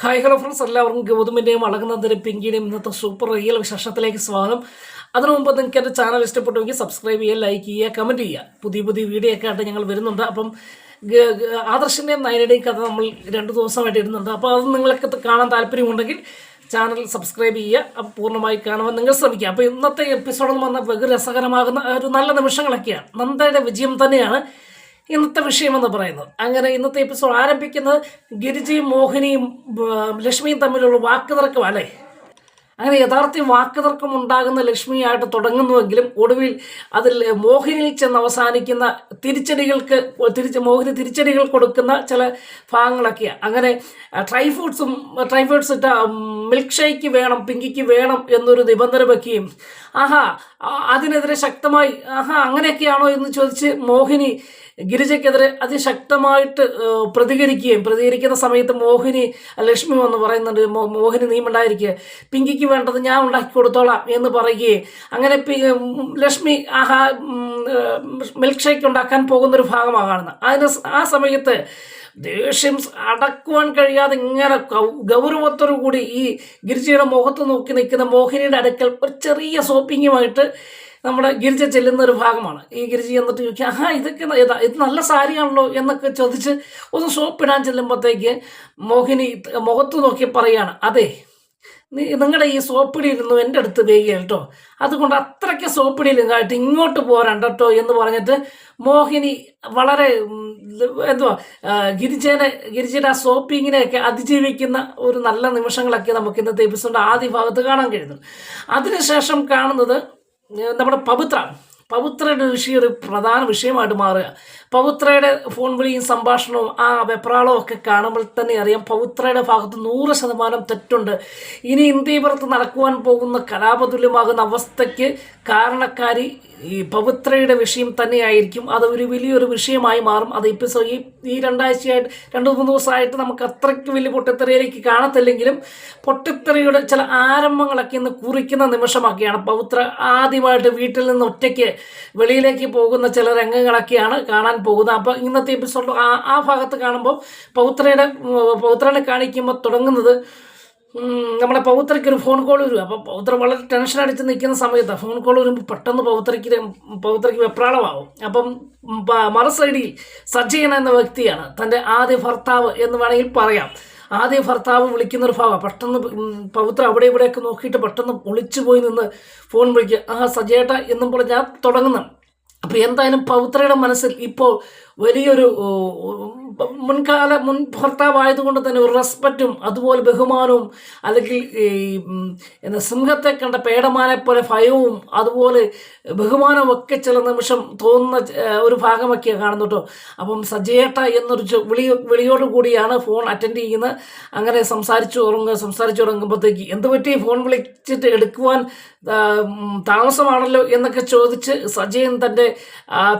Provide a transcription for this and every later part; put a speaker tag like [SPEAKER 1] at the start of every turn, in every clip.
[SPEAKER 1] Hi hello friends എല്ലാവർക്കും ഗൗതമിന്റെയും അളകുന്നതിന്റെ പിങ്കിയുടെയും ഇന്നത്തെ super real വിശേഷത്തിലേക്ക് സ്വാഗതം. അതിനു മുമ്പ് നിങ്ങൾക്ക് എന്റെ ചാനൽ ഇഷ്ടപ്പെട്ടുവെങ്കിൽ സബ്സ്ക്രൈബ് ചെയ്യുക ലൈക്ക് ചെയ്യുക കമന്റ് ചെയ്യുക. പുതിയ പുതിയ വീഡിയോ ഒക്കെ ആയിട്ട് ഞങ്ങൾ വരുന്നുണ്ട്. അപ്പം ആദർശിന്റെയും നയനയുടെയും കഥ നമ്മൾ രണ്ട് ദിവസമായിട്ട് ഇടുന്നുണ്ട്. അപ്പോൾ അത് നിങ്ങൾക്ക് കാണാൻ താല്പര്യമുണ്ടെങ്കിൽ ചാനൽ സബ്സ്ക്രൈബ് ചെയ്യുക. അപ്പോൾ പൂർണമായി കാണുവാൻ നിങ്ങൾ ശ്രമിക്കുക. അപ്പോൾ ഇന്നത്തെ എപ്പിസോഡെന്ന് പറഞ്ഞാൽ ബഹു രസകരമാകുന്ന ഒരു നല്ല നിമിഷങ്ങളൊക്കെയാണ്. നന്ദയുടെ വിജയം തന്നെയാണ്. ഇന്നത്തെ വിഷയമെന്ന് പറയുന്നത് അങ്ങനെ ഇന്നത്തെ എപ്പിസോഡ് ആരംഭിക്കുന്നത് ഗിരിജയും മോഹിനിയും ലക്ഷ്മിയും തമ്മിലുള്ള വാക്കുതർക്കം അല്ലേ അങ്ങനെ യഥാർത്ഥ വാക്കുതർക്കം ഉണ്ടാകുന്ന ലക്ഷ്മിയായിട്ട് തുടങ്ങുന്നുവെങ്കിലും ഒടുവിൽ അതിൽ മോഹിനിയിൽ ചെന്ന് അവസാനിക്കുന്ന തിരിച്ചടികൾക്ക് തിരിച്ച് മോഹിനി തിരിച്ചടികൾ കൊടുക്കുന്ന ചില ഭാഗങ്ങളൊക്കെയാണ് അങ്ങനെ ഡ്രൈ ഫ്രൂട്ട്സും ഡ്രൈ ഫ്രൂട്ട്സ് ഇട്ട മിൽക്ക് ഷേക്ക് വേണം പിങ്കിക്ക് വേണം എന്നൊരു നിബന്ധന വയ്ക്കുകയും ആഹാ അതിനെതിരെ ശക്തമായി ആഹാ അങ്ങനെയൊക്കെയാണോ എന്ന് ചോദിച്ച് മോഹിനി ഗിരിജയ്ക്കെതിരെ അതിശക്തമായിട്ട് പ്രതികരിക്കുകയും പ്രതികരിക്കുന്ന സമയത്ത് മോഹിനി ലക്ഷ്മി വന്ന് പറയുന്നുണ്ട് "മോ- മോഹിനി നീ ഉണ്ടായിരിക്കുക പിങ്കിക്ക് വേണ്ടത് ഞാൻ ഉണ്ടാക്കി കൊടുത്തോളാം എന്ന് പറയുകയും അങ്ങനെ ലക്ഷ്മി ആഹാ മിൽക്ക് ഷേക്ക് ഉണ്ടാക്കാൻ പോകുന്നൊരു ഭാഗമാണ് കാണുന്നത്. അതിന് ആ സമയത്ത് ദേഷ്യം അടക്കുവാൻ കഴിയാതെ ഇങ്ങനെ ഗൗരവത്തോടു കൂടി ഈ ഗിരിജയുടെ മുഖത്ത് നോക്കി നിൽക്കുന്ന മോഹിനിയുടെ അടുക്കൽ ഒരു ചെറിയ സോപ്പിങ്ങുമായിട്ട് നമ്മുടെ ഗിരിജ ചെല്ലുന്ന ഒരു ഭാഗമാണ്. ഈ ഗിരിജി എന്നിട്ട് ചോദിക്കുക ആഹാ ഇതൊക്കെ ഇത് നല്ല സാരിയാണല്ലോ എന്നൊക്കെ ചോദിച്ച് ഒന്ന് സോപ്പിടാൻ ചെല്ലുമ്പോഴത്തേക്ക് മോഹിനി മുഖത്ത് നോക്കി പറയാണ് അതെ നിങ്ങളുടെ ഈ സോപ്പിടിയിരുന്നു എന്റെ അടുത്ത് വേഗം കേട്ടോ അതുകൊണ്ട് അത്രയ്ക്ക് സോപ്പിടിയിലുമായിട്ട് ഇങ്ങോട്ട് പോരണ്ട കേട്ടോ എന്ന് പറഞ്ഞിട്ട് മോഹിനി വളരെ എന്തുവാ ഗിരിജേനെ ഗിരിജയുടെ ആ സോപ്പിങ്ങിനെയൊക്കെ അതിജീവിക്കുന്ന ഒരു നല്ല നിമിഷങ്ങളൊക്കെ നമുക്ക് ഇന്നത്തെ എപ്പിസോഡ് ആദ്യ ഭാഗത്ത് കാണാൻ കഴിയുന്നു അതിനുശേഷം കാണുന്നത് നമ്മുടെ പവിത്ര. പവിത്രയുടെ ഋഷി ഒരു പ്രധാന വിഷയമായിട്ട് മാറുക. പവിത്രയുടെ ഫോൺ വിളിയും സംഭാഷണവും ആ വെപ്രാളവും ഒക്കെ കാണുമ്പോൾ തന്നെ അറിയാം പവിത്രയുടെ ഭാഗത്ത് നൂറ് ശതമാനം തെറ്റുണ്ട്. ഇനി ഇന്ത്യപുറത്ത് നടക്കുവാൻ പോകുന്ന കലാപതുല്യമാകുന്ന അവസ്ഥയ്ക്ക് കാരണക്കാരി ഈ പവിത്രയുടെ വിഷയം തന്നെയായിരിക്കും. അത് ഒരു വലിയൊരു വിഷയമായി മാറും. അത് ഇപ്പോൾ ഈ ഈ രണ്ടാഴ്ചയായിട്ട് രണ്ട് മൂന്ന് ദിവസമായിട്ട് നമുക്ക് അത്രയ്ക്ക് വലിയ പൊട്ടിത്തെറിയിലേക്ക് കാണത്തില്ലെങ്കിലും പൊട്ടിത്തെറിയുടെ ചില ആരംഭങ്ങളൊക്കെ ഇന്ന് കുറിക്കുന്ന നിമിഷമൊക്കെയാണ്. പവിത്ര ആദ്യമായിട്ട് വീട്ടിൽ നിന്ന് ഒറ്റയ്ക്ക് വെളിയിലേക്ക് പോകുന്ന ചില രംഗങ്ങളൊക്കെയാണ് കാണാൻ പോകുന്നത്. അപ്പോൾ ഇന്നത്തെ എപ്പിസോഡ് ആ ആ ഭാഗത്ത് കാണുമ്പോൾ പൗത്രയുടെ പൗത്രനെ കാണിക്കുമ്പോൾ തുടങ്ങുന്നത് നമ്മുടെ പൗത്രയ്ക്ക് ഒരു ഫോൺ കോൾ വരും. അപ്പോൾ പൗത്ര വളരെ ടെൻഷൻ അടിച്ച് നിൽക്കുന്ന സമയത്ത് ഫോൺ കോൾ വരുമ്പോൾ പെട്ടെന്ന് പൗത്രയ്ക്ക് പൗത്രയ്ക്ക് വെപ്രാളമാവും. അപ്പം മറു സൈഡിൽ സജ്ജയൻ എന്ന വ്യക്തിയാണ് തന്റെ ആദ്യ ഭർത്താവ് എന്ന് വേണമെങ്കിൽ പറയാം. ആദ്യ ഭർത്താവ് വിളിക്കുന്ന ഒരു പെട്ടെന്ന് പൗത്ര അവിടെ ഇവിടെയൊക്കെ നോക്കിയിട്ട് പെട്ടെന്ന് ഒളിച്ചു പോയി നിന്ന് ഫോൺ വിളിക്കുക. ആ സജേട്ട എന്നും പറഞ്ഞ് ഞാൻ തുടങ്ങുന്നു. അപ്പോൾ എന്തായാലും പൗത്രയുടെ മനസ്സിൽ ഇപ്പോൾ വലിയൊരു മുൻകാല മുൻ ഭർത്താവായതുകൊണ്ട് തന്നെ ഒരു റെസ്പെക്റ്റും അതുപോലെ ബഹുമാനവും അല്ലെങ്കിൽ എന്താ സിംഹത്തെ കണ്ട പേടമാനെ പോലെ ഭയവും അതുപോലെ ബഹുമാനവും ഒക്കെ ചില നിമിഷം തോന്നുന്ന ഒരു ഭാഗമൊക്കെയാണ് കാണുന്നു കേട്ടോ അപ്പം സജയേട്ട എന്നൊരു വിളി വിളിയോട് കൂടിയാണ് ഫോൺ അറ്റൻഡ് ചെയ്യുന്നത്. അങ്ങനെ സംസാരിച്ചു ഉറങ്ങുക സംസാരിച്ചു ഉറങ്ങുമ്പോഴത്തേക്ക് എന്ത് പറ്റി? ഫോൺ വിളിച്ചിട്ട് എടുക്കുവാൻ താമസമാണല്ലോ എന്നൊക്കെ ചോദിച്ച് സജയൻ തന്റെ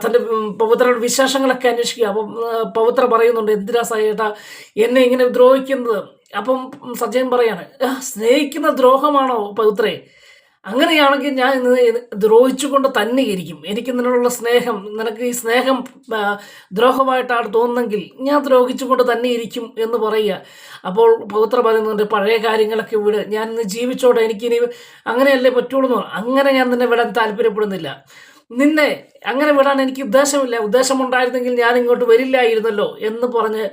[SPEAKER 1] തന്റെ പൗത്രയുടെ വിശേഷങ്ങളൊക്കെ അന്വേഷിക്കുക. അപ്പം പൗത്ര പവിത്ര പറയുന്നുണ്ട് എന്തിനാ സജയേട്ടാ എന്നെ ഇങ്ങനെ ദ്രോഹിക്കുന്നത്? അപ്പം സജയൻ പറയാണ് സ്നേഹിക്കുന്ന ദ്രോഹമാണോ പൗത്രേ? അങ്ങനെയാണെങ്കിൽ ഞാൻ ദ്രോഹിച്ചുകൊണ്ട് തന്നെ ഇരിക്കും. എനിക്ക് നിന്നോടുള്ള സ്നേഹം നിനക്ക് ഈ സ്നേഹം ദ്രോഹമായിട്ടാണ് തോന്നുന്നെങ്കിൽ ഞാൻ ദ്രോഹിച്ചുകൊണ്ട് തന്നെ ഇരിക്കും എന്ന് പറയുക. അപ്പോൾ പൗത്ര പറയുന്നുണ്ട് പഴയ കാര്യങ്ങളൊക്കെ വിട്. ഞാൻ ഇന്ന് ജീവിച്ചോട്ടെ എനിക്കിനി അങ്ങനെയല്ലേ പറ്റുള്ളൂ എന്ന്. അങ്ങനെ ഞാൻ നിന്നെ വിടാൻ താല്പര്യപ്പെടുന്നില്ല. നിന്നെ അങ്ങനെ വിടാൻ എനിക്ക് ഉദ്ദേശമില്ല. ഉദ്ദേശമുണ്ടായിരുന്നെങ്കിൽ ഞാൻ ഇങ്ങോട്ട് വരില്ലായിരുന്നല്ലോ എന്ന് പറഞ്ഞ്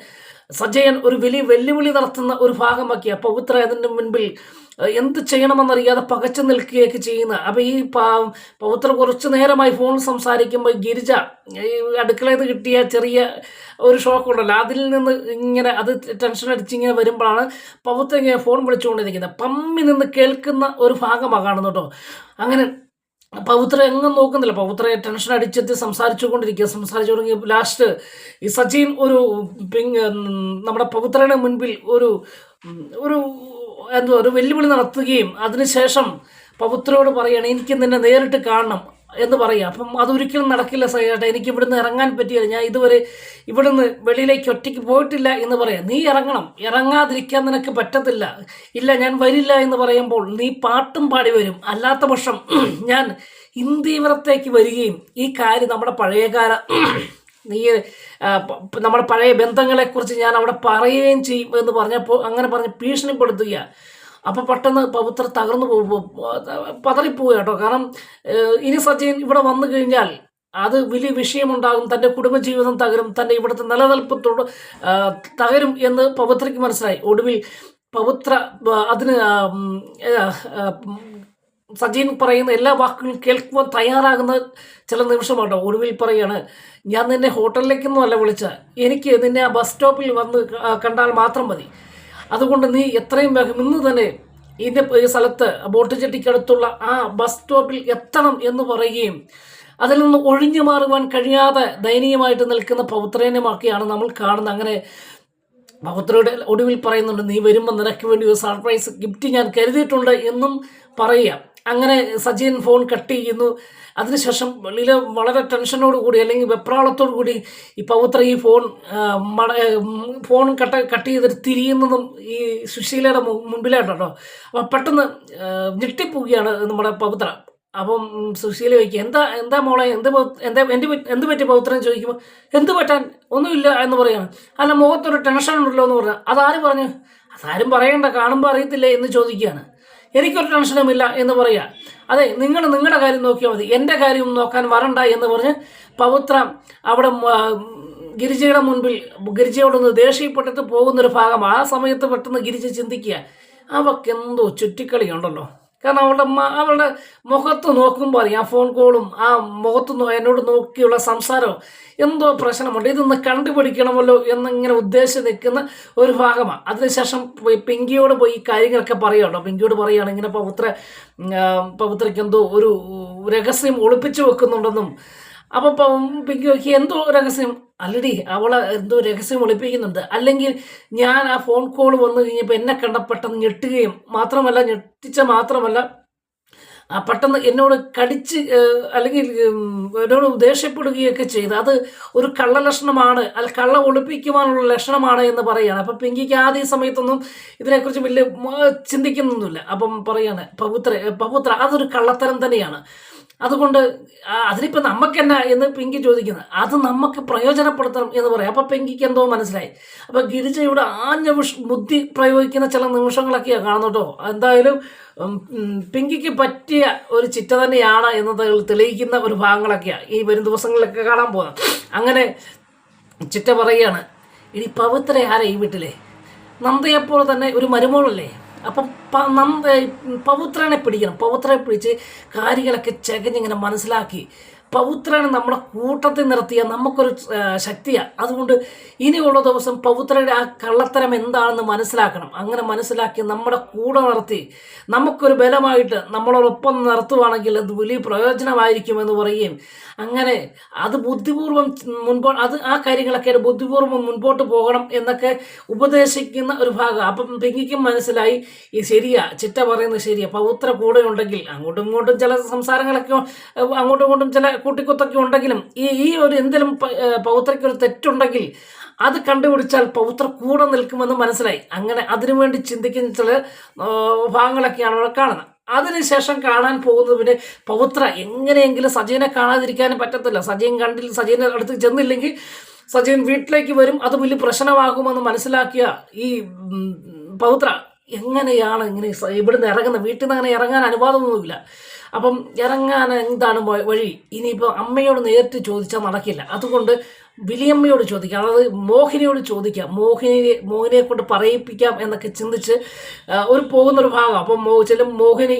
[SPEAKER 1] സജയൻ ഒരു വലിയ വെല്ലുവിളി നടത്തുന്ന ഒരു ഭാഗമാക്കിയ പവിത്ര അതിന്റെ മുൻപിൽ എന്ത് ചെയ്യണമെന്നറിയാതെ പകച്ചു നിൽക്കുകയൊക്കെ ചെയ്യുന്ന. അപ്പോൾ ഈ പവിത്ര കുറച്ചു നേരമായി ഫോണിൽ സംസാരിക്കുമ്പോൾ ഗിരിജ ഈ അടുക്കളയിൽ നിന്ന് കിട്ടിയ ചെറിയ ഒരു ഷോക്ക് ഉണ്ടല്ലോ. അതിൽ നിന്ന് ഇങ്ങനെ അത് ടെൻഷൻ അടിച്ച് ഇങ്ങനെ വരുമ്പോഴാണ് പവിത്ര ഇങ്ങനെ ഫോൺ വിളിച്ചുകൊണ്ടിരിക്കുന്നത്. പമ്മി നിന്ന് കേൾക്കുന്ന ഒരു ഭാഗമാണ് കാണുന്നു കേട്ടോ. അങ്ങനെ പവിത്ര എങ്ങും നോക്കുന്നില്ല. പവിത്ര ടെൻഷൻ അടിച്ചെത്തി സംസാരിച്ചു കൊണ്ടിരിക്കുക സംസാരിച്ചു തുടങ്ങി ലാസ്റ്റ് ഈ സച്ചിൻ ഒരു പിങ് നമ്മുടെ പവിത്രയുടെ മുൻപിൽ ഒരു ഒരു എന്തോ ഒരു വെല്ലുവിളി നടത്തുകയും അതിനുശേഷം പവിത്രയോട് പറയുകയാണ് എനിക്ക് നിന്നെ നേരിട്ട് കാണണം. എന്ന് പറയുക അപ്പം അതൊരിക്കലും നടക്കില്ല സൈയാട്ടെ എനിക്ക് ഇവിടുന്ന് ഇറങ്ങാൻ പറ്റിയില്ല. ഞാൻ ഇതുവരെ ഇവിടുന്ന് വെളിയിലേക്ക് ഒറ്റയ്ക്ക് പോയിട്ടില്ല എന്ന് പറയാം. നീ ഇറങ്ങണം. ഇറങ്ങാതിരിക്കാൻ നിനക്ക് പറ്റത്തില്ല. ഇല്ല ഞാൻ വരില്ല എന്ന് പറയുമ്പോൾ നീ പാട്ടും പാടി വരും. അല്ലാത്ത പക്ഷം ഞാൻ ഇന്ത്യവരത്തേക്ക് വരികയും ഈ കാര്യം നമ്മുടെ പഴയകാല നീ നമ്മുടെ പഴയ ബന്ധങ്ങളെക്കുറിച്ച് ഞാൻ അവിടെ പറയുകയും ചെയ്യും എന്ന് പറഞ്ഞപ്പോൾ അങ്ങനെ പറഞ്ഞ് ഭീഷണിപ്പെടുത്തുക അപ്പോൾ പെട്ടെന്ന് പവിത്ര തകർന്നു പോകും പതറിപ്പോവുക കേട്ടോ. കാരണം ഇനി സച്ചിൻ ഇവിടെ വന്നു കഴിഞ്ഞാൽ അത് വലിയ വിഷയമുണ്ടാകും. തന്റെ കുടുംബജീവിതം തകരും. തന്റെ ഇവിടുത്തെ നിലനിൽപ്പ് തകരും എന്ന് പവിത്രയ്ക്ക് മനസ്സിലായി. ഒടുവിൽ പവിത്ര അതിന് സജീൻ പറയുന്ന എല്ലാ വാക്കുകളും കേൾക്കുവാൻ തയ്യാറാകുന്ന ചില നിമിഷമാട്ടോ ഒടുവിൽ പറയാണ് ഞാൻ നിന്നെ ഹോട്ടലിലേക്കൊന്നും അല്ല വിളിച്ച എനിക്ക് നിന്നെ ആ ബസ് സ്റ്റോപ്പിൽ വന്ന് കണ്ടാൽ മാത്രം മതി. അതുകൊണ്ട് നീ എത്രയും വേഗം ഇന്ന് തന്നെ ഇതിന്റെ ഈ സ്ഥലത്ത് ബോട്ട് ചെട്ടിക്കടുത്തുള്ള ആ ബസ് സ്റ്റോപ്പിൽ എത്തണം എന്ന് പറയുകയും അതിൽ നിന്ന് ഒഴിഞ്ഞു മാറുവാൻ കഴിയാതെ ദയനീയമായിട്ട് നിൽക്കുന്ന പൗത്രേനമാക്കിയാണ് നമ്മൾ കാണുന്നത്. അങ്ങനെ പൗത്രയുടെ ഒടുവിൽ പറയുന്നുണ്ട് നീ വരുമ്പോൾ നിനക്ക് വേണ്ടി ഒരു സർപ്രൈസ് ഗിഫ്റ്റ് ഞാൻ കരുതിയിട്ടുണ്ട് എന്നും പറയുക. അങ്ങനെ സജീൻ ഫോൺ കട്ട് ചെയ്യുന്നു. അതിനുശേഷം ലീല വളരെ ടെൻഷനോട് കൂടി അല്ലെങ്കിൽ വെപ്രാളത്തോടു കൂടി ഈ പൗത്ര ഈ ഫോൺ മട ഫോൺ കട്ട് കട്ട് ചെയ്തിട്ട് തിരിയുന്നതും ഈ സുശീലയുടെ മുമ്പിലായിട്ടോ അപ്പം പെട്ടെന്ന് ഞെട്ടിപ്പോവുകയാണ് നമ്മുടെ പൗത്ര. അപ്പം സുശീല ചോദിക്കുക എന്താ എന്താ മോളെ എന്ത് എന്താ എന്ത് എന്ത് പറ്റി പൗത്രൻ ചോദിക്കുമ്പോൾ എന്ത് പറ്റാൻ? ഒന്നുമില്ല എന്ന് പറയാണ്. അല്ല മുഖത്തൊരു ടെൻഷൻ ഉണ്ടല്ലോ എന്ന് പറഞ്ഞാൽ അതാരും പറഞ്ഞു? അതാരും പറയണ്ട കാണുമ്പോൾ അറിയത്തില്ലേ? എന്ന് ചോദിക്കുകയാണ്. എനിക്കൊരു ടെൻഷനുമില്ല എന്ന് പറയുക അതെ നിങ്ങൾ നിങ്ങളുടെ കാര്യം നോക്കിയാൽ മതി. എന്റെ കാര്യം നോക്കാൻ വരണ്ട എന്ന് പറഞ്ഞ് പവിത്ര അവിടെ ഗിരിജയുടെ മുൻപിൽ ഗിരിജയോട് ഗിരിജയോടൊന്ന് ദേഷ്യപ്പെട്ടിട്ട് പോകുന്നൊരു ഭാഗം ആ സമയത്ത് പെട്ടെന്ന് ഗിരിജ ചിന്തിക്കുക അവക്കെന്തോ ചുറ്റിക്കളിയുണ്ടല്ലോ. കാരണം അവളുടെ അവളുടെ മുഖത്ത് നോക്കുമ്പോൾ അറിയാം ആ ഫോൺ കോളും ആ മുഖത്ത് എന്നോട് നോക്കിയുള്ള സംസാരവും എന്തോ പ്രശ്നമുണ്ട്. ഇതൊന്ന് കണ്ടുപിടിക്കണമല്ലോ എന്നിങ്ങനെ ഉദ്ദേശിച്ച് നിൽക്കുന്ന ഒരു ഭാഗമാണ്. അതിനുശേഷം പിങ്കിയോട് പോയി ഈ കാര്യങ്ങളൊക്കെ പറയുകയുണ്ടോ പിങ്കിയോട് പറയുകയാണ് ഇങ്ങനെ പവിത്ര പവിത്രയ്ക്ക് എന്തോ ഒരു രഹസ്യം ഒളിപ്പിച്ചു വെക്കുന്നുണ്ടെന്നും അപ്പോൾ പിങ്കി നോക്കി എന്തോ രഹസ്യം? അല്ലടി അവളെ എന്തോ രഹസ്യം ഒളിപ്പിക്കുന്നുണ്ട്. അല്ലെങ്കിൽ ഞാൻ ആ ഫോൺ കോൾ വന്നു കഴിഞ്ഞപ്പോൾ എന്നെ കണ്ട പെട്ടെന്ന് ഞെട്ടുകയും മാത്രമല്ല ഞെട്ടിച്ച മാത്രമല്ല ആ പെട്ടെന്ന് എന്നോട് കടിച്ച് അല്ലെങ്കിൽ എന്നോട് ദേഷ്യപ്പെടുകയൊക്കെ ചെയ്ത് അത് ഒരു കള്ള ലക്ഷണമാണ് അല്ല കള്ള ഒളിപ്പിക്കുവാനുള്ള ലക്ഷണമാണ് എന്ന് പറയുകയാണ് അപ്പം പിങ്കിക്ക് ആദ്യ സമയത്തൊന്നും ഇതിനെക്കുറിച്ച് വലിയ ചിന്തിക്കുന്നൊന്നുമില്ല. അപ്പം പറയാണ് പവിത്ര പവിത്ര അതൊരു കള്ളത്തരം തന്നെയാണ്. അതുകൊണ്ട് അതിനിപ്പോൾ നമുക്കെന്നാ എന്ന് പിങ്കി ചോദിക്കുന്നത്? അത് നമുക്ക് പ്രയോജനപ്പെടുത്തണം എന്ന് പറയാം. അപ്പം പിങ്കിക്ക് എന്തോ മനസ്സിലായി. അപ്പം ഗിരിജയുടെ ആഞ്ഞ ബുദ്ധി പ്രയോഗിക്കുന്ന ചില നിമിഷങ്ങളൊക്കെയാണ് കാണുന്നുട്ടോ എന്തായാലും പിങ്കിക്ക് പറ്റിയ ഒരു ചിറ്റ തന്നെയാണ് എന്നത് തെളിയിക്കുന്ന ഒരു ഭാഗങ്ങളൊക്കെയാണ് ഈ വരും ദിവസങ്ങളിലൊക്കെ കാണാൻ പോകുന്നത്. അങ്ങനെ ചിറ്റ പറയുകയാണ് ഇനി പവിത്ര ഈ വീട്ടിലെ. നന്ദയെപ്പോലെ തന്നെ ഒരു മരുമോളല്ലേ? അപ്പം നന്ദ പവിത്രനെ പിടിക്കണം. പവിത്രനെ പിടിച്ച് കാര്യങ്ങളൊക്കെ ചകഞ്ഞിങ്ങനെ മനസ്സിലാക്കി പവിത്രനെ നമ്മളെ കൂട്ടത്തിൽ നിർത്തിയ നമുക്കൊരു ശക്തിയാണ് അതുകൊണ്ട് ഇനിയുള്ള ദിവസം പവിത്രയുടെ ആ കള്ളത്തരം എന്താണെന്ന് മനസ്സിലാക്കണം. അങ്ങനെ മനസ്സിലാക്കി നമ്മുടെ കൂടെ നിർത്തി. നമുക്കൊരു ബലമായിട്ട് നമ്മളോടൊപ്പം നിർത്തുവാണെങ്കിൽ അത് വലിയ പ്രയോജനമായിരിക്കുമെന്ന് പറയുകയും അങ്ങനെ അത് ബുദ്ധിപൂർവം മുൻപോ അത് ആ കാര്യങ്ങളൊക്കെ ബുദ്ധിപൂർവം മുൻപോട്ട് പോകണം എന്നൊക്കെ ഉപദേശിക്കുന്ന ഒരു ഭാഗം. അപ്പം പിങ്കിക്കും മനസ്സിലായി ഈ ശരിയാ ചിറ്റ പറയുന്നത് ശരിയാ. പൗത്ര കൂടെ ഉണ്ടെങ്കിൽ അങ്ങോട്ടും ഇങ്ങോട്ടും ചില സംസാരങ്ങളൊക്കെ അങ്ങോട്ടും ഇങ്ങോട്ടും ചില കൂട്ടിക്കുത്തൊക്കെ ഉണ്ടെങ്കിലും ഈ ഈ ഒരു എന്തെങ്കിലും പൗത്രയ്ക്ക് ഒരു തെറ്റുണ്ടെങ്കിൽ അത് കണ്ടുപിടിച്ചാൽ പൗത്ര കൂടെ നിൽക്കുമെന്ന് മനസ്സിലായി. അങ്ങനെ അതിനുവേണ്ടി ചിന്തിക്കുന്ന ചില ഭാഗങ്ങളൊക്കെയാണ് അവിടെ കാണുന്നത്. അതിനുശേഷം കാണാൻ പോകുന്നത് പിന്നെ പൗത്ര എങ്ങനെയെങ്കിലും സജീനെ കാണാതിരിക്കാൻ പറ്റത്തില്ല. സജീൻ കണ്ടിൽ സജീനെ അടുത്ത് ചെന്നില്ലെങ്കിൽ സജീൻ വീട്ടിലേക്ക് വരും അത് വലിയ പ്രശ്നമാകുമെന്ന് മനസ്സിലാക്കിയ ഈ പൗത്ര എങ്ങനെയാണ് ഇങ്ങനെ ഇവിടുന്ന് ഇറങ്ങുന്നത്? വീട്ടിൽ നിന്ന് അങ്ങനെ ഇറങ്ങാൻ അനുവാദമൊന്നുമില്ല. അപ്പം ഇറങ്ങാൻ എന്താണ് വഴി? ഇനിയിപ്പോൾ അമ്മയോട് നേരിട്ട് ചോദിച്ചാൽ നടക്കില്ല. അതുകൊണ്ട് വിലിയമ്മയോട് ചോദിക്കാം. അതായത് മോഹിനിയോട് ചോദിക്കാം. മോഹിനി മോഹിനിയെ കൊണ്ട് പറയിപ്പിക്കാം എന്നൊക്കെ ചിന്തിച്ച് ഒരു പോകുന്നൊരു ഭാഗം. അപ്പം മോ ചില മോഹിനി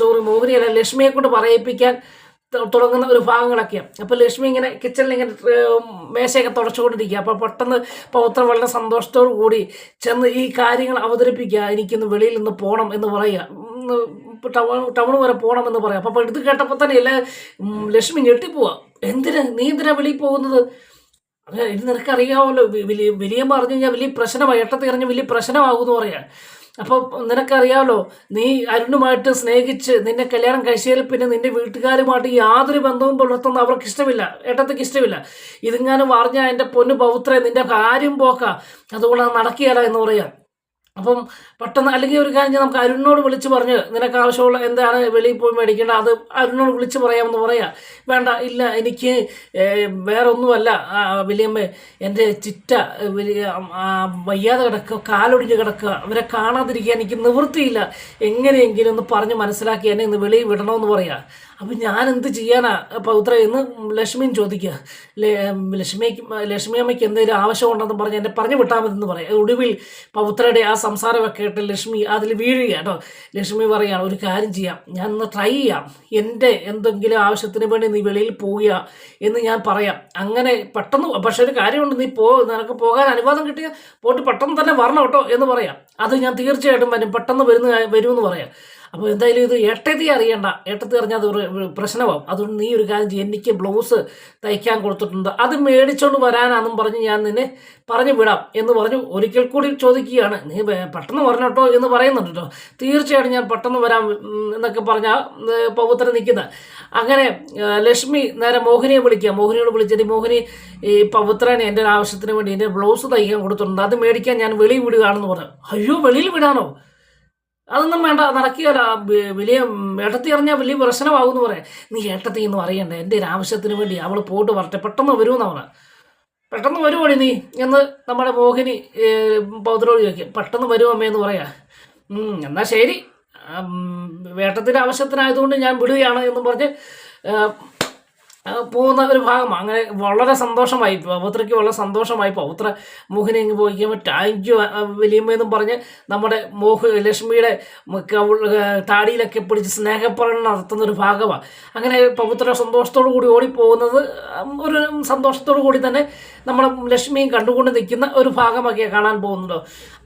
[SPEAKER 1] സോറി മോഹിനി അല്ല ലക്ഷ്മിയെ കൊണ്ട് പറയിപ്പിക്കാൻ തുടങ്ങുന്ന ഒരു ഭാഗങ്ങളൊക്കെയാണ് അപ്പോൾ ലക്ഷ്മി ഇങ്ങനെ കിച്ചണിൽ ഇങ്ങനെ മേശയൊക്കെ തുടച്ചുകൊണ്ടിരിക്കുക. അപ്പോൾ പെട്ടെന്ന് പൗത്ര വളരെ സന്തോഷത്തോടു കൂടി ചെന്ന് ഈ കാര്യങ്ങൾ അവതരിപ്പിക്കുക. എനിക്കൊന്ന് വെളിയിൽ നിന്ന് പോകണം എന്ന് പറയുക. ടൗൺ ടൗൺ വരെ പോകണമെന്ന് പറയാം. അപ്പോൾ എടുത്ത് കേട്ടപ്പോൾ തന്നെ എല്ലാ ലക്ഷ്മി ഞെട്ടിപ്പോവാ. എന്തിന് നീ എന്തിനാ വെളിയിൽ പോകുന്നത്? അങ്ങനെ ഇത് നിനക്കറിയാമല്ലോ വലിയ വലിയ പറഞ്ഞു കഴിഞ്ഞാൽ വലിയ പ്രശ്നമായി എട്ടത്തി എറിഞ്ഞ് വലിയ പ്രശ്നമാകുമെന്ന് പറയാം. അപ്പോൾ നിനക്കറിയാമല്ലോ നീ അരുണുമായിട്ട് സ്നേഹിച്ച് നിന്നെ കല്യാണം കഴിച്ചതിൽ പിന്നെ നിന്റെ വീട്ടുകാരുമായിട്ട് യാതൊരു ബന്ധവും പുലർത്തുന്ന അവർക്ക് ഇഷ്ടമില്ല ഏട്ടത്തേക്ക് ഇഷ്ടമില്ല. ഇതിങ്ങാനും പറഞ്ഞാൽ എന്റെ പൊന്നു പൗത്രേ നിന്റെ കാര്യം പോക്ക. അതുകൊണ്ട് അത് നടക്കുകയല്ല എന്ന് പറയാം. അപ്പം പെട്ടെന്ന് അല്ലെങ്കിൽ ഒരു കാര്യം നമുക്ക് അരുണിനോട് വിളിച്ച് പറഞ്ഞ് നിനക്ക് ആവശ്യമുള്ള എന്താണ് വെളിയിൽ പോയി മേടിക്കേണ്ട? അത് അരുണിനോട് വിളിച്ച് പറയാമെന്ന് പറയാം. വേണ്ട ഇല്ല എനിക്ക് വേറെ ഒന്നുമല്ല വലിയമ്മ എന്റെ ചിറ്റ വലിയ വയ്യാതെ കിടക്കുക കാലൊടിഞ്ഞ് കിടക്കുക. അവരെ കാണാതിരിക്കാൻ എനിക്ക് നിവൃത്തിയില്ല. എങ്ങനെയെങ്കിലും ഒന്ന് പറഞ്ഞ് മനസ്സിലാക്കി എന്നെ ഇന്ന് വെളിയിൽ വിടണമെന്ന് പറയാം. അപ്പം ഞാൻ എന്ത് ചെയ്യാനാ? പൗത്ര എന്ന് ലക്ഷ്മിയും ചോദിക്കുക ലക്ഷ്മിക്ക് ലക്ഷ്മി അമ്മയ്ക്ക് എന്തെങ്കിലും ആവശ്യമുണ്ടെന്ന് പറഞ്ഞ് എന്നെ പറഞ്ഞു വിട്ടാൽ മതി എന്ന് പറയാം ഒടുവിൽ പൗത്രയുടെ ആ സംസാരമൊക്കെ കേട്ട് ലക്ഷ്മി അതിൽ വീഴുക കേട്ടോ. ലക്ഷ്മി പറയുകയാണ് ഒരു കാര്യം ചെയ്യാം. ഞാൻ ഒന്ന് ട്രൈ ചെയ്യാം. എന്റെ എന്തെങ്കിലും ആവശ്യത്തിന് വേണ്ടി നീ വെളിയിൽ പോവുക എന്ന് ഞാൻ പറയാം. അങ്ങനെ പെട്ടെന്ന് പക്ഷെ ഒരു കാര്യമുണ്ട്. നീ പോ നിനക്ക് പോകാൻ അനുവാദം കിട്ടിയ പോയിട്ട് പെട്ടെന്ന് തന്നെ വരണം കേട്ടോ എന്ന് പറയാം. അത് ഞാൻ തീർച്ചയായിട്ടും വരും. പെട്ടെന്ന് വരുന്ന വരുമെന്ന് പറയാം. അപ്പോൾ എന്തായാലും ഇത് ഏട്ടത്തി അറിയണ്ട. ഏട്ടത്തി അറിഞ്ഞാൽ അത് ഒരു പ്രശ്നമാവും. അതുകൊണ്ട് നീ ഒരു കാര്യം എനിക്ക് ബ്ലൗസ് തയ്ക്കാൻ കൊടുത്തിട്ടുണ്ട്. അത് മേടിച്ചുകൊണ്ട് വരാനാണെന്നും പറഞ്ഞ് ഞാൻ നിന്നെ പറഞ്ഞു വിടാം എന്ന് പറഞ്ഞു ഒരിക്കൽ കൂടി ചോദിക്കുകയാണ്. നീ പെട്ടെന്ന് പറഞ്ഞോട്ടോ എന്ന് പറയുന്നുണ്ട് തീർച്ചയായിട്ടും ഞാൻ പെട്ടെന്ന് വരാം എന്നൊക്കെ പറഞ്ഞാൽ പൗത്രം നിൽക്കുന്നത് അങ്ങനെ ലക്ഷ്മി നേരെ മോഹിനിയെ വിളിക്കുക. മോഹിനിയോട് വിളിച്ചിട്ട് മോഹിനി ഈ പവിത്രനെ എന്റെ ഒരു ആവശ്യത്തിന് വേണ്ടി എന്റെ ബ്ലൗസ് തയ്ക്കാൻ കൊടുത്തിട്ടുണ്ട്. അത് മേടിക്കാൻ ഞാൻ വെളിയിൽ വിടുകയാണെന്ന് പറഞ്ഞു. അയ്യോ വെളിയിൽ വിടാനോ? അതൊന്നും വേണ്ട നടക്കുകയല്ല. വലിയ ഏട്ടത്തി അറിഞ്ഞാൽ വലിയ പ്രശ്നമാകുമെന്ന് പറയാം. നീ ഏട്ടത്തി എന്ന് അറിയണ്ട. എന്റെ ഒരു ആവശ്യത്തിന് വേണ്ടി അവൾ പോട്ട് വരട്ടെ. പെട്ടെന്ന് വരുമെന്ന് അവൾ പെട്ടെന്ന് വരുമോടി നീ? എന്ന് നമ്മുടെ മോഹിനി പൗത്രോട് ചോദിക്കും. പെട്ടെന്ന് വരുമോ എന്ന് പറയാ. എന്നാൽ ശരി. വേട്ടത്തിന്റെ ആവശ്യത്തിനായതുകൊണ്ട് ഞാൻ വിടുകയാണ് എന്നും പറഞ്ഞ് പോകുന്ന ഒരു ഭാഗം. അങ്ങനെ വളരെ സന്തോഷമായി. പൗത്രയ്ക്ക് വളരെ സന്തോഷമായി. പൗത്ര മോഹിനി ഇങ്ങ് പോയിക്കുമ്പോൾ താങ്ക് യു വലിയമ്മയെന്നും പറഞ്ഞ് നമ്മുടെ മോഹ ലക്ഷ്മിയുടെ താടിയിലൊക്കെ പിടിച്ച് സ്നേഹപ്രകടനം നടത്തുന്ന ഒരു ഭാഗമാണ് അങ്ങനെ പൗത്ര സന്തോഷത്തോടു കൂടി ഓടിപ്പോകുന്നത് ഒരു സന്തോഷത്തോടു കൂടി തന്നെ നമ്മുടെ ലക്ഷ്മിയും കണ്ടുകൊണ്ട് നിൽക്കുന്ന ഒരു ഭാഗമൊക്കെ കാണാൻ പോകുന്നുണ്ടോ?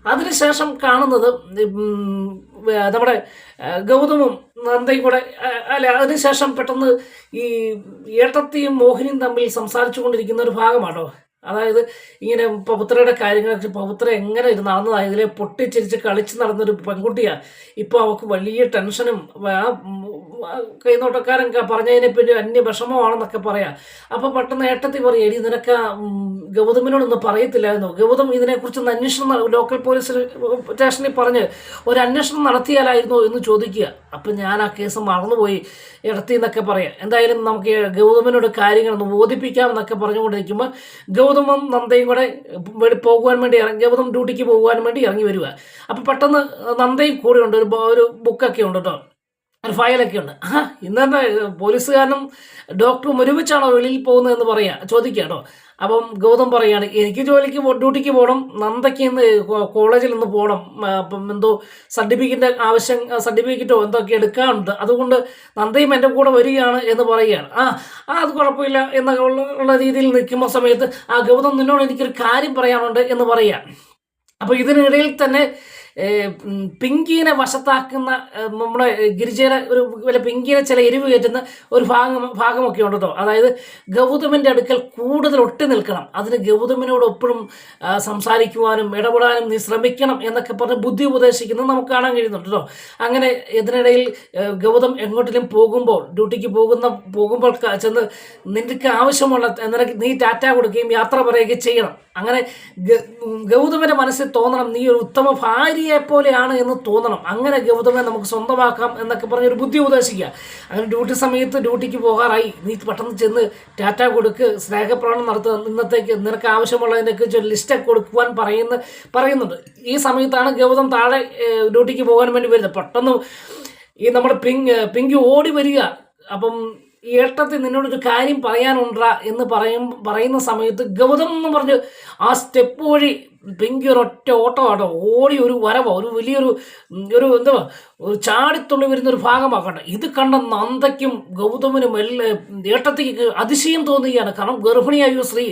[SPEAKER 1] അതിനുശേഷം കാണുന്നത് നമ്മുടെ ഗൗതമും നന്ദയും കൂടെ അല്ല അതിനുശേഷം പെട്ടെന്ന് ഈ ഏട്ടത്തിയും മോഹിനിയും തമ്മിൽ സംസാരിച്ചു കൊണ്ടിരിക്കുന്ന ഒരു ഭാഗമാണോ? അതായത് ഇങ്ങനെ പവിത്രയുടെ കാര്യങ്ങളൊക്കെ പവിത്ര എങ്ങനെ ഇത് നടന്നതാണ് ഇതിലെ പൊട്ടിച്ചിരിച്ച് കളിച്ച് നടന്നൊരു പെൺകുട്ടിയാണ് ഇപ്പോൾ അവൾക്ക് വലിയ ടെൻഷനും ആ, കൈനോട്ടക്കാരൻ പറഞ്ഞതിനെ പിന്നെ അന്യ വിഷമമാണെന്നൊക്കെ പറയാം. അപ്പോൾ പെട്ടെന്ന് ഏട്ടത്തി പറയും എടി നിനക്ക് ഗൗതമിനോടൊന്നും പറയത്തില്ലായിരുന്നു? ഗൗതം ഇതിനെക്കുറിച്ച് ഒന്ന് അന്വേഷണം ലോക്കൽ പോലീസ് സ്റ്റേഷനിൽ പറഞ്ഞ് ഒരു അന്വേഷണം നടത്തിയാലായിരുന്നു എന്ന് ചോദിക്കുക. അപ്പം ഞാൻ ആ കേസ് മറന്നുപോയി ഇടത്തി എന്നൊക്കെ പറയാം. എന്തായാലും നമുക്ക് ഗൗതമിനോട് കാര്യങ്ങളൊന്ന് ബോധിപ്പിക്കാം എന്നൊക്കെ പറഞ്ഞുകൊണ്ടിരിക്കുമ്പോൾ ഗൗതമും നന്ദയും കൂടെ പോകുവാൻ വേണ്ടി ഇറങ്ങി ഗൗതം ഡ്യൂട്ടിക്ക് പോകുവാൻ വേണ്ടി ഇറങ്ങി വരിക അപ്പോൾ പെട്ടെന്ന് നന്ദയും കൂടെ ഉണ്ട് ഒരു ഒരു ബുക്കൊക്കെ ഉണ്ട് കേട്ടോ ഒരു ഫയലൊക്കെ ഉണ്ട്. ആ ഇന്നെന്താ പോലീസുകാരനും ഡോക്ടറും ഒരുമിച്ചാണോ വെളിയിൽ പോകുന്നതെന്ന് പറയാ ചോദിക്കുക കേട്ടോ അപ്പം ഗൗതം പറയാണ് എനിക്ക് ജോലിക്ക് ഡ്യൂട്ടിക്ക് പോകണം നന്ദയ്ക്ക് ഇന്ന് കോളേജിൽ നിന്ന് പോകണം അപ്പം എന്തോ സർട്ടിഫിക്കറ്റിന്റെ ആവശ്യം സർട്ടിഫിക്കറ്റോ എന്തൊക്കെ എടുക്കാനുണ്ട്. അതുകൊണ്ട് നന്ദയും എന്റെ കൂടെ വരികയാണ് എന്ന് പറയുകയാണ്. ആ ആ അത് കുഴപ്പമില്ല ഉള്ള രീതിയിൽ നിൽക്കുന്ന സമയത്ത് ആ ഗൗതം നിന്നോട് എനിക്കൊരു കാര്യം പറയാനുണ്ട് എന്ന് പറയുക അപ്പോൾ ഇതിനിടയിൽ തന്നെ പിങ്കീനെ വശത്താക്കുന്ന നമ്മുടെ ഗിരിജയുടെ ഒരു വല്ല പിങ്കീനെ ചില എരിവ് കയറ്റുന്ന ഒരു ഭാഗം ഭാഗമൊക്കെ ഉണ്ട് കേട്ടോ അതായത് ഗൗതമിന്റെ അടുക്കൽ കൂടുതൽ ഒട്ടി നിൽക്കണം. അതിന് ഗൗതമിനോട് എപ്പോഴും സംസാരിക്കുവാനും ഇടപെടാനും നീ ശ്രമിക്കണം എന്നൊക്കെ പറഞ്ഞ് ബുദ്ധി ഉപദേശിക്കുന്നത് നമുക്ക് കാണാൻ കഴിയുന്നുണ്ട് കേട്ടോ. അങ്ങനെ ഇതിനിടയിൽ ഗൗതം എങ്ങോട്ടിലും പോകുമ്പോൾ ഡ്യൂട്ടിക്ക് പോകുന്ന പോകുമ്പോൾ ചെന്ന് നിനക്ക് ആവശ്യമുള്ള നിനക്ക് നീ ടാറ്റ കൊടുക്കുകയും യാത്ര പറയുകയും ചെയ്യണം. അങ്ങനെ ഗൗതമന്റെ മനസ്സിൽ തോന്നണം നീ ഒരു ഉത്തമ ഭാര്യയെ പോലെയാണ് എന്ന് തോന്നണം. അങ്ങനെ ഗൗതമനെ നമുക്ക് സ്വന്തമാക്കാം എന്നൊക്കെ പറഞ്ഞൊരു ബുദ്ധി ഉപദേശിക്കുക അങ്ങനെ ഡ്യൂട്ടി സമയത്ത് ഡ്യൂട്ടിക്ക് പോകാറായി. നീ പെട്ടെന്ന് ചെന്ന് ടാറ്റ കൊടുക്ക് സ്നേഹപ്രകടനം നടത്തുക. ഇന്നത്തേക്ക് നിനക്ക് ആവശ്യമുള്ളതിനൊക്കെ ഒരു ലിസ്റ്റൊക്കെ കൊടുക്കുവാൻ പറയുന്ന പറയുന്നുണ്ട്. ഈ സമയത്താണ് ഗൗതം താഴെ ഡ്യൂട്ടിക്ക് പോകാൻ വേണ്ടി വരുന്നത്. പെട്ടെന്ന് ഈ നമ്മുടെ പിങ്ക് പിങ്കി ഓടി വരിക. അപ്പം ഏട്ടത്തിൽ നിന്നോടൊരു കാര്യം പറയാനുണ്ടാ എന്ന് പറയും പറയുന്ന സമയത്ത് ഗൗതം എന്ന് പറഞ്ഞ് ആ സ്റ്റെപ്പ് വഴി പിങ്കി ഒറ്റ ഓട്ടമാട്ടോ. ഓടി ഒരു വരവോ ഒരു വലിയൊരു ഒരു എന്തുവാ ഒരു ചാടിത്തുള്ളി വരുന്ന ഒരു ഭാഗമാക്കട്ടെ. ഇത് കണ്ട നന്ദയ്ക്കും ഗൗതമനും എല്ലാം ഏട്ടത്തേക്ക് അതിശയം തോന്നുകയാണ്. കാരണം ഗർഭിണിയായ ഒരു സ്ത്രീ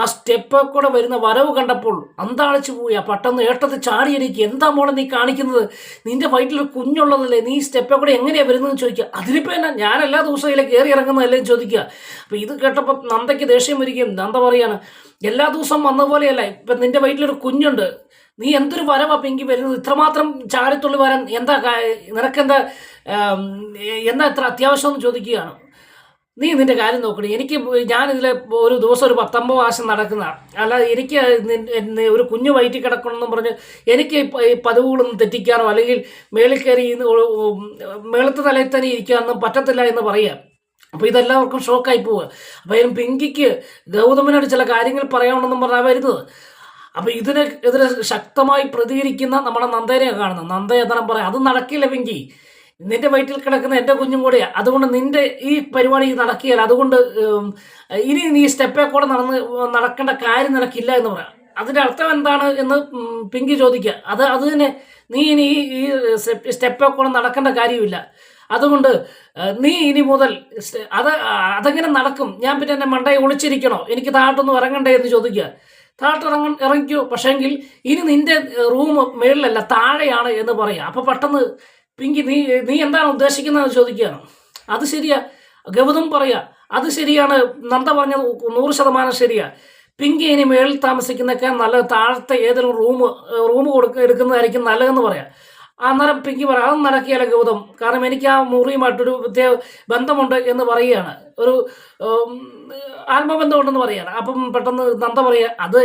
[SPEAKER 1] ആ സ്റ്റെപ്പ് കൂടെ വരുന്ന വരവ് കണ്ടപ്പോൾ അന്താളിച്ചു പോയി. ആ പെട്ടെന്ന് ഏട്ടത്ത് ചാടിയിരിക്കുക. എന്താ മോളെ നീ കാണിക്കുന്നത്? നിന്റെ വയറ്റിൽ കുഞ്ഞുള്ളതല്ലേ? നീ സ്റ്റെപ്പ് കൂടെ എങ്ങനെയാണ് വരുന്നതെന്ന് ചോദിക്കുക. അതിനിപ്പോൾ എന്നാ ഞാൻ എല്ലാ ദിവസവും ഇതിലെ കയറി ഇറങ്ങുന്നതല്ലേ ചോദിക്കുക. അപ്പോൾ ഇത് കേട്ടപ്പോൾ നന്ദയ്ക്ക് ദേഷ്യം വരികയും നന്ദ പറയാണ് എല്ലാ ദിവസവും വന്ന പോലെയല്ല. ഇപ്പം നിന്റെ വീട്ടിലൊരു കുഞ്ഞുണ്ട്. നീ എന്തൊരു വരവാ പെങ്കി വരുന്നത്? ഇത്രമാത്രം ചാരത്തുള്ളി വരാൻ എന്താ നിനക്കെന്താ എന്താ ഇത്ര അത്യാവശ്യം എന്ന് ചോദിക്കുകയാണ്. നീ നിന്റെ കാര്യം നോക്കണേ എനിക്ക് ഞാനിതിൽ ഒരു ദിവസം ഒരു പത്തൊമ്പത് പ്രാവശ്യം നടക്കുന്ന അല്ല എനിക്ക് ഒരു കുഞ്ഞു വയറ്റി കിടക്കണമെന്നും പറഞ്ഞ് എനിക്ക് ഈ പതിവുകളൊന്നും തെറ്റിക്കാനോ അല്ലെങ്കിൽ മേളിൽ കയറി മേളത്തെ തലയിൽ തന്നെ ഇരിക്കാനൊന്നും പറ്റത്തില്ല എന്ന് പറയാം. അപ്പോൾ ഇതെല്ലാവർക്കും ഷോക്കായി പോവുക. അപ്പോൾ അതിനും പിങ്കിക്ക് ഗൗതമനോട് ചില കാര്യങ്ങൾ പറയാനുണ്ടെന്നും പറഞ്ഞാൽ വരുന്നത്. അപ്പോൾ ഇതിന് എതിരെ ശക്തമായി പ്രതികരിക്കുന്ന നമ്മുടെ നന്ദനെ കാണുന്നത്. നന്ദ എന്നാലും പറയാം അത് നടക്കില്ല പിങ്കി. നിന്റെ വയറ്റിൽ കിടക്കുന്ന എന്റെ കുഞ്ഞും കൂടെയാണ് അതുകൊണ്ട് നിന്റെ ഈ പരിപാടി നടക്കുകയില്ല അതുകൊണ്ട് ഇനി നീ സ്റ്റെപ്പേ കൂടെ നടന്ന് നടക്കേണ്ട കാര്യം നിനക്കില്ല എന്ന് പറയാം. അതിന്റെ അർത്ഥം എന്താണ് എന്ന് പിങ്കി ചോദിക്കുക. അത് അത് തന്നെ നീ ഇനി ഈ സ്റ്റെപ്പേ കൂടെ നടക്കേണ്ട കാര്യമില്ല. അതുകൊണ്ട് നീ ഇനി മുതൽ അത് അതെങ്ങനെ നടക്കും? ഞാൻ പിന്നെ എന്നെ മണ്ടയെ ഒളിച്ചിരിക്കണോ? എനിക്ക് താഴത്തൊന്നും ഇറങ്ങണ്ടേ എന്ന് ചോദിക്കുക. താഴോട്ട് ഇറങ്ങ ഇറങ്ങിക്കോ. പക്ഷേങ്കിൽ ഇനി നിന്റെ റൂം മേളിലല്ല താഴെയാണ് എന്ന് പറയാം. അപ്പോൾ പെട്ടെന്ന് പിങ്കി നീ നീ എന്താണ് ഉദ്ദേശിക്കുന്നത് എന്ന് ചോദിക്കുകയാണ് അത് ശരിയാ. ഗൗതം പറയാ അത് ശരിയാണ്. നന്ദ പറഞ്ഞത് നൂറ് ശതമാനം ശരിയാ. പിങ്കി ഇനി മേളിൽ താമസിക്കുന്നൊക്കെ നല്ല താഴത്തെ ഏതെങ്കിലും റൂം റൂം കൊടുക്ക എടുക്കുന്നതായിരിക്കും നല്ലതെന്ന് പറയാം. അന്നേരം പിങ്കി പറ അത് നടക്കുകയല്ല ഗൗതം? കാരണം എനിക്ക് ആ മുറിയുമായിട്ടൊരു പ്രത്യേക ബന്ധമുണ്ട് എന്ന് പറയുകയാണ്. ഒരു ആത്മബന്ധമുണ്ടെന്ന് പറയുകയാണ്. അപ്പം പെട്ടെന്ന് നന്ദ പറയുക അത്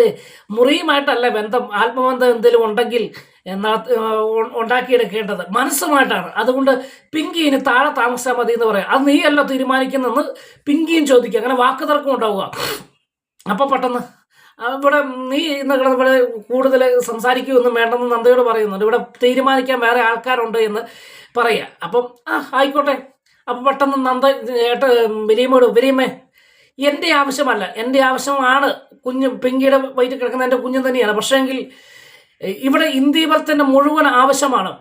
[SPEAKER 1] മുറിയുമായിട്ടല്ല ബന്ധം. ആത്മബന്ധം എന്തെങ്കിലും ഉണ്ടെങ്കിൽ ഉണ്ടാക്കിയെടുക്കേണ്ടത് മനസ്സുമായിട്ടാണ്. അതുകൊണ്ട് പിങ്കി ഇനി താഴെ താമസിച്ചാൽ മതി എന്ന് പറയാം. അത് നീയല്ല തീരുമാനിക്കുന്നെന്ന് പിങ്കിയും ചോദിക്കുക. അങ്ങനെ വാക്കുതർക്കം ഉണ്ടാവുക. അപ്പോൾ പെട്ടെന്ന് ഇവിടെ നീ ഇന്ന് ഇവിടെ കൂടുതൽ സംസാരിക്കുകയൊന്നും വേണ്ടെന്ന് നന്ദയോട് പറയുന്നുണ്ട്. ഇവിടെ തീരുമാനിക്കാൻ വേറെ ആൾക്കാരുണ്ട് എന്ന് പറയുക അപ്പം ആ ആയിക്കോട്ടെ. അപ്പം പെട്ടെന്ന് നന്ദ ഏട്ട വലിയമ്മയോട് വലിയമ്മേ എന്റെ ആവശ്യമല്ല. എന്റെ ആവശ്യമാണ് കുഞ്ഞ് പിങ്കിയുടെ വയറ്റിൽ കിടക്കുന്ന എന്റെ കുഞ്ഞ് തന്നെയാണ്. പക്ഷേങ്കിൽ ഇവിടെ ഇന്ത്യപരത്തിന്റെ മുഴുവൻ ആവശ്യമാണ്.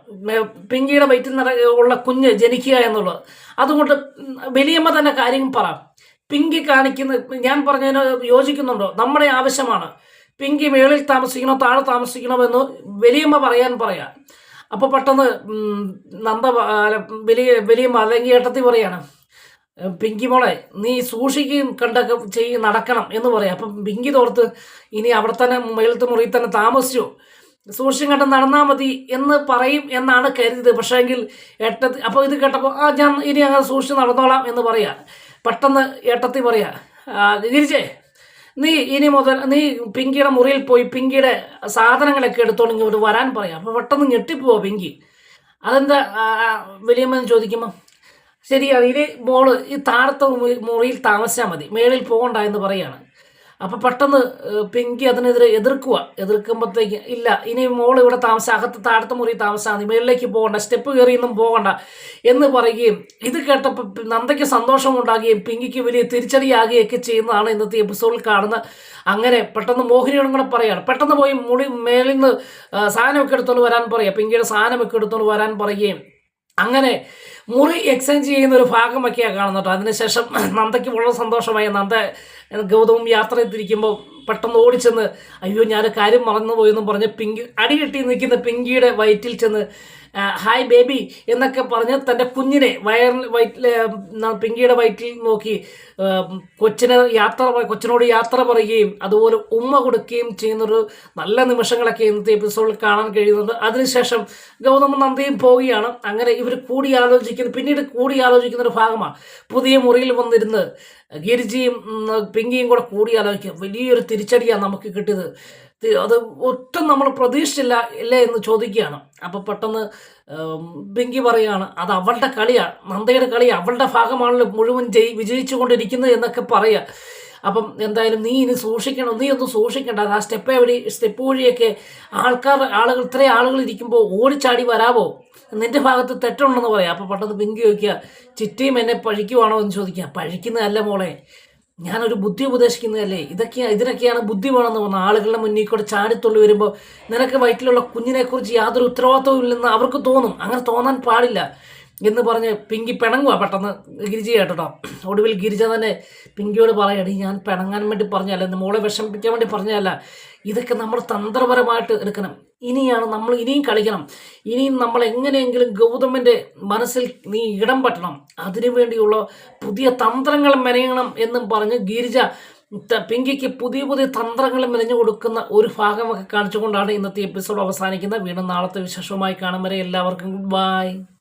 [SPEAKER 1] പിങ്കിയുടെ വയറ്റിൽ ഉള്ള കുഞ്ഞ് ജനിക്കുക എന്നുള്ളത്. അതുകൊണ്ട് വലിയമ്മ തന്നെ കാര്യം പറ. പിങ്കി കാണിക്കുന്ന ഞാൻ പറഞ്ഞതിന് യോജിക്കുന്നുണ്ടോ? നമ്മുടെ ആവശ്യമാണ്. പിങ്കി മേളിൽ താമസിക്കണോ താഴെ താമസിക്കണോ എന്ന് വലിയമ്മ പറയാൻ പറയാം. അപ്പോൾ പെട്ടെന്ന് നന്ദ വലിയ വലിയമ്മ അല്ലെങ്കിൽ ഏട്ടത്തി പറയാണ് പിങ്കി മോളെ നീ സൂക്ഷിക്കുകയും കണ്ടൊക്കെ ചെയ്യും നടക്കണം എന്ന് പറയാം. അപ്പം പിങ്കി തോർത്ത് ഇനി അവിടെ തന്നെ മേളത്തെ മുറിയിൽ തന്നെ താമസിച്ചു. സൂക്ഷിച്ചും കണ്ട് നടന്നാൽ മതി എന്ന് പറയും എന്നാണ് കരുതിയത്. പക്ഷേ എങ്കിൽ ഏട്ടത്തി അപ്പോൾ ഇത് കേട്ടപ്പോൾ ആ ഞാൻ ഇനി അങ്ങനെ സൂക്ഷിച്ച് നടന്നോളാം എന്ന് പറയാം. പെട്ടെന്ന് ഏട്ടത്തി പറയാ തിരിച്ചേ നീ ഇനി മുതൽ നീ പിങ്കിയുടെ മുറിയിൽ പോയി പിങ്കിയുടെ സാധനങ്ങളൊക്കെ എടുത്തോണ്ട് ഇങ്ങോട്ട് വരാൻ പറയാം. അപ്പോൾ പെട്ടെന്ന് ഞെട്ടിപ്പോവാ പിങ്കി. അതെന്താ വലിയമ്മ ചോദിക്കുമ്പോൾ ശരി അതിൽ മോൾ ഈ താഴത്തെ മുറിയിൽ താമസിച്ചാൽ മതി മേളിൽ പോകണ്ട എന്ന് പറയാണ്. അപ്പോൾ പെട്ടെന്ന് പിങ്കി അതിനെതിരെ എതിർക്കുക എതിർക്കുമ്പോഴത്തേക്ക് ഇല്ല ഇനി മോൾ ഇവിടെ താമസം അകത്ത് താഴത്തെ മുറി താമസം മേളിലേക്ക് പോകണ്ട സ്റ്റെപ്പ് കയറിയൊന്നും പോകണ്ട എന്ന് പറയുകയും ഇത് കേട്ടപ്പോൾ നന്ദയ്ക്ക് സന്തോഷമുണ്ടാകുകയും പിങ്കിക്ക് വലിയ തിരിച്ചടിയാകുകയൊക്കെ ചെയ്യുന്നതാണ് ഇന്നത്തെ എപ്പിസോഡിൽ കാണുന്ന അങ്ങനെ പെട്ടെന്ന് മോഹിനിയോടും കൂടെ പറയാണ്. പെട്ടെന്ന് പോയി മുടി മേളിൽ നിന്ന് സാധനമൊക്കെ എടുത്തുകൊണ്ട് വരാൻ പറയുക പിങ്കിയുടെ സാധനമൊക്കെ എടുത്തുകൊണ്ട് വരാൻ പറയുകയും അങ്ങനെ മുറി എക്സ്ചേഞ്ച് ചെയ്യുന്ന ഒരു ഭാഗമൊക്കെയാണ് കാണുന്നത്. കേട്ടോ അതിനുശേഷം നന്ദയ്ക്ക് വളരെ സന്തോഷമായി. നന്ദ ഗൗതമം യാത്ര ചെയ്തിരിക്കുമ്പോൾ പെട്ടെന്ന് ഓടിച്ചെന്ന് അയ്യോ ഞാൻ കാര്യം മറന്നുപോയെന്നും പറഞ്ഞ് പിങ്കി അടികെട്ടി നിൽക്കുന്ന പിങ്കിയുടെ വയറ്റിൽ ചെന്ന് ഹായ് ബേബി എന്നൊക്കെ പറഞ്ഞ് തന്റെ കുഞ്ഞിനെ വയറിൽ വയറ്റിൽ പിങ്കിയുടെ വയറ്റിൽ നോക്കി കൊച്ചിനെ യാത്ര കൊച്ചിനോട് യാത്ര പറയുകയും അതുപോലെ ഉമ്മ കൊടുക്കുകയും ചെയ്യുന്നൊരു നല്ല നിമിഷങ്ങളൊക്കെ ഇന്നത്തെ എപ്പിസോഡിൽ കാണാൻ കഴിയുന്നുണ്ട് അതിനുശേഷം ഗൗതമ നന്ദിയും പോവുകയാണ്. അങ്ങനെ ഇവർ കൂടി ആലോചിക്കുന്ന പിന്നീട് കൂടി ഒരു ഭാഗമാണ്. പുതിയ മുറിയിൽ വന്നിരുന്ന് ഗിരിജിയും പിങ്കിയും കൂടെ കൂടി ആലോചിക്കുക. വലിയൊരു തിരിച്ചടിയാണ് നമുക്ക് കിട്ടിയത്. അത് ഒട്ടും നമ്മൾ പ്രതീക്ഷിച്ചില്ല ഇല്ലേ എന്ന് ചോദിക്കുകയാണ്. അപ്പോൾ പെട്ടെന്ന് ബിങ്കി പറയുകയാണ് അത് അവളുടെ കളിയാണ് നന്ദയുടെ കളി അവളുടെ ഭാഗമാണല്ലോ മുഴുവൻ ജയി വിജയിച്ചു കൊണ്ടിരിക്കുന്നത് എന്നൊക്കെ പറയുക അപ്പം എന്തായാലും നീ ഇനി സൂക്ഷിക്കണം നീ ഒന്നും സൂക്ഷിക്കേണ്ട. ആ സ്റ്റെപ്പ് വഴി സ്റ്റെപ്പ് വഴിയൊക്കെ ആൾക്കാർ ആളുകൾ ഇത്രയും ആളുകൾ ഇരിക്കുമ്പോൾ ഓടിച്ചാടി വരാമോ നിന്റെ ഭാഗത്ത് തെറ്റുണ്ടെന്ന് പറയാം. അപ്പോൾ പെട്ടെന്ന് പിങ്കി ചോദിക്കുക ചിറ്റിയും എന്നെ പഴിക്കുവാണോ? എന്ന് ചോദിക്കുക പഴിക്കുന്നതല്ല മോളെ ഞാനൊരു ബുദ്ധി ഉപദേശിക്കുന്നതല്ലേ? ഇതൊക്കെയാ ഇതിനൊക്കെയാണ് ബുദ്ധി വേണമെന്ന് പറഞ്ഞ ആളുകളുടെ മുന്നിൽ കൂടെ ചാടിത്തുള്ളി വരുമ്പോൾ നിനക്ക് വയറ്റിലുള്ള കുഞ്ഞിനെക്കുറിച്ച് യാതൊരു ഉത്തരവാദിത്വവും ഇല്ലെന്ന് അവർക്ക് തോന്നും. അങ്ങനെ തോന്നാൻ പാടില്ല. എന്ന് പറഞ്ഞ് പിങ്കി പിണങ്ങുക പെട്ടെന്ന് ഗിരിജ കേട്ടോ. ഒടുവിൽ ഗിരിജ തന്നെ പിങ്കിയോട് പറയടി ഞാൻ പിണങ്ങാൻ വേണ്ടി പറഞ്ഞല്ല എന്റെ മോളെ വിഷമിപ്പിക്കാൻ വേണ്ടി പറഞ്ഞല്ല ഇതൊക്കെ നമ്മൾ തന്ത്രപരമായിട്ട് എടുക്കണം. ഇനിയാണ് നമ്മൾ ഇനിയും കളിക്കണം. ഇനിയും നമ്മൾ എങ്ങനെയെങ്കിലും ഗൗതമിന്റെ മനസ്സിൽ നീ ഇടം പറ്റണം. അതിനു വേണ്ടിയുള്ള പുതിയ തന്ത്രങ്ങൾ മെനയണം എന്നും പറഞ്ഞ് ഗിരിജ പിങ്കിക്ക് പുതിയ പുതിയ തന്ത്രങ്ങൾ മെനഞ്ഞു കൊടുക്കുന്ന ഒരു ഭാഗമൊക്കെ കാണിച്ചുകൊണ്ടാണ് ഇന്നത്തെ എപ്പിസോഡ് അവസാനിക്കുന്നത്. വീണ്ടും നാളത്തെ വിശേഷവുമായി കാണും വരെ എല്ലാവർക്കും ഗുഡ് ബൈ.